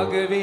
ஆகவே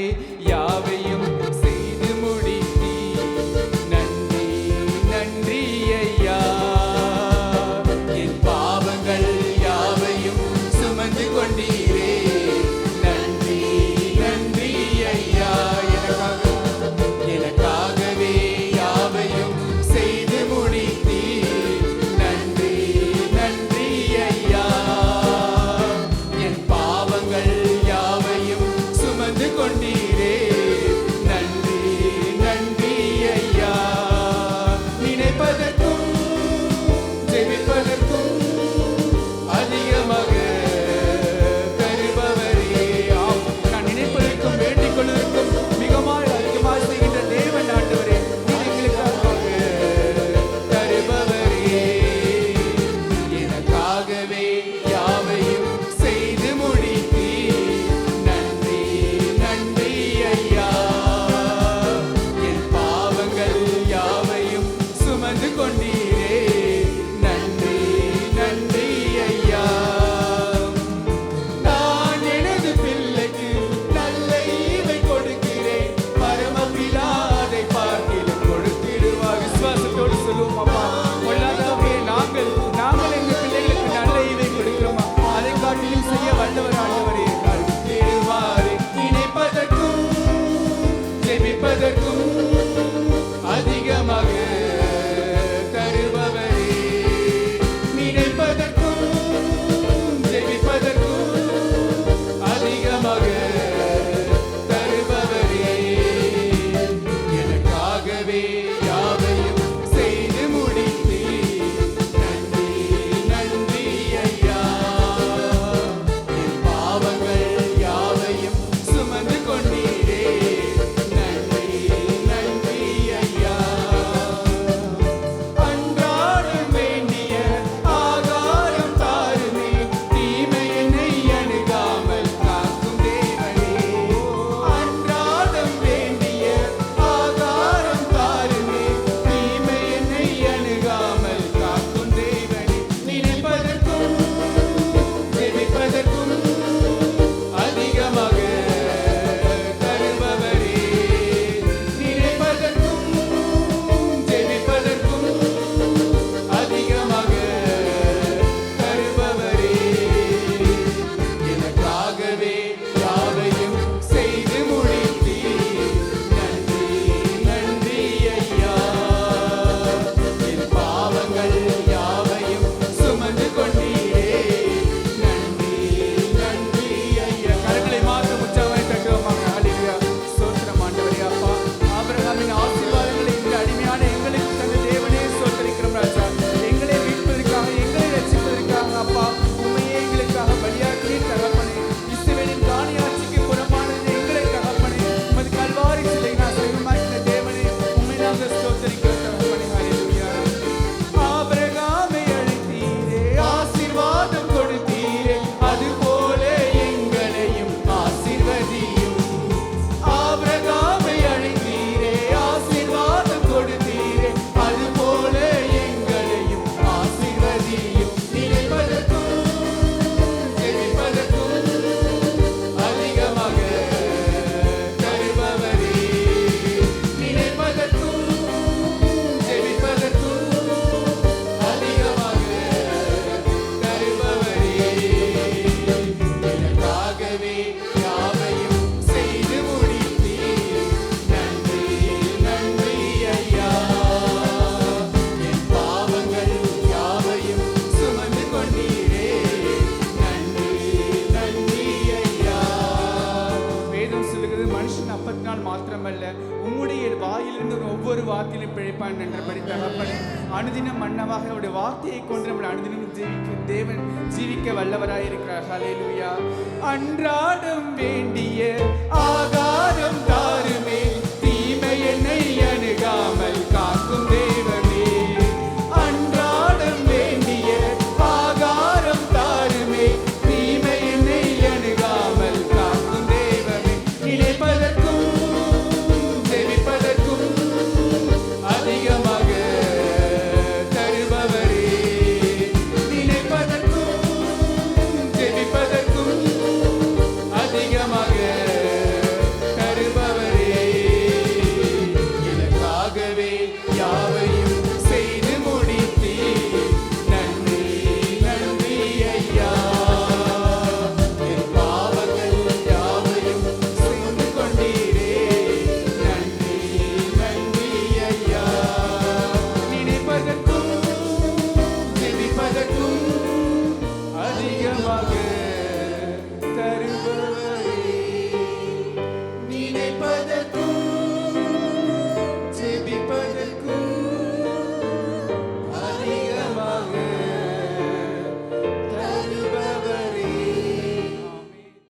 உம்முடைய வாயிலிருந்து ஒவ்வொரு வார்த்தையிலும் பிழைப்பான் என்றபடி தகப்பனே. அனுதினம் மன்னமாக அவருடைய வார்த்தையை கொண்டு நம்மளை அனுதினம் ஜீவிக்கும் தேவன் ஜீவிக்க வல்லவராயிருக்கிறார். ஹலே லூயா அன்றாடம் வேண்டிய